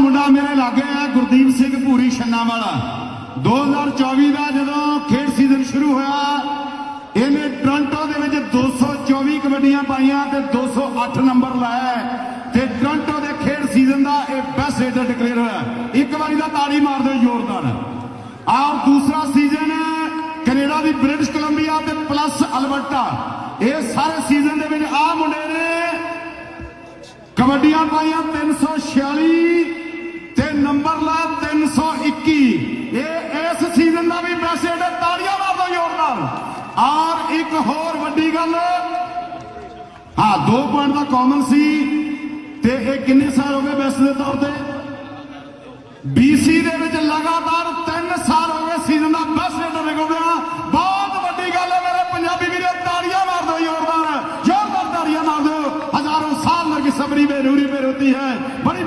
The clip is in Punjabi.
ਮੁੰਡਾ ਮੇਰੇ ਲਾਗੇ ਆ ਗੁਰਦੀਪ ਸਿੰਘ ਭੂਰੀ ਛੰਨਾ ਵਾਲਾ। 2024 ਦਾ ਜਦੋਂ ਖੇਡ ਸੀਜ਼ਨ ਸ਼ੁਰੂ ਹੋਇਆ, ਇਹਨੇ ਟੋਰਾਂਟੋ ਦੇ ਵਿੱਚ 224 ਕਬੱਡੀਆਂ ਪਾਈਆਂ ਤੇ 208 ਨੰਬਰ ਲਾਇਆ ਤੇ ਟੋਰਾਂਟੋ ਦੇ ਖੇਡ ਸੀਜ਼ਨ ਦਾ ਇਹ ਬੈਸਟ ਰੇਡਰ ਡਿਕਲੇਅਰ ਹੋਇਆ ਇੱਕ ਵਾਰੀ ਦਾ ਤਾੜੀ ਮਾਰ ਦਿਓ ਜ਼ੋਰਦਾਰ। ਆਹ ਦੂਸਰਾ ਸੀਜ਼ਨ ਕੈਨੇਡਾ ਦੀ ਬ੍ਰਿਟਿਸ਼ ਕੋਲੰਬੀਆ ਤੇ ਪਲੱਸ ਅਲਬਰਟਾ। ਇਹ ਸਾਰੇ ਸੀਜ਼ਨ ਦੇ ਵਿੱਚ ਆਹ ਮੁੰਡੇ ਨੇ ਕਬੱਡੀਆਂ ਪਾਈਆਂ 346 ਔਰ ਇੱਕ ਹੋਰ ਵੱਡੀ ਗੱਲ। ਆ ਦੋ ਪੁਆਇੰਟ ਦਾ ਕਾਮਨ ਸੀ ਤੇ ਇਹ ਕਿੰਨੇ ਸਾਲ ਹੋ ਗਏ ਬੈਸਟ ਦੇ ਤੌਰ ਤੇ? BC ਦੇ ਵਿੱਚ ਲਗਾਤਾਰ 3 ਸਾਲ ਹੋ ਗਏ ਸੀਜ਼ਨ ਦਾ ਬੈਸਟ ਰੇਟਰ ਰਿਕਾਰਡਿਆ ਬਹੁਤ ਵੱਡੀ ਗੱਲ ਹੈ ਮੇਰੇ ਪੰਜਾਬੀ ਵੀਰੇ, ਤਾੜੀਆਂ ਮਾਰ ਦਿਓ ਜ਼ੋਰਦਾਰ। ਜ਼ੋਰਦਾਰ ਤਾੜੀਆਂ ਮਾਰ ਦਿਓ। ਹਜ਼ਾਰੋਂ ਸਾਲ ਲਗੀ ਸਬਰੀ ਬੇ ਨੂਰੀ ਬੇ ਹੈ। ਬੜੀ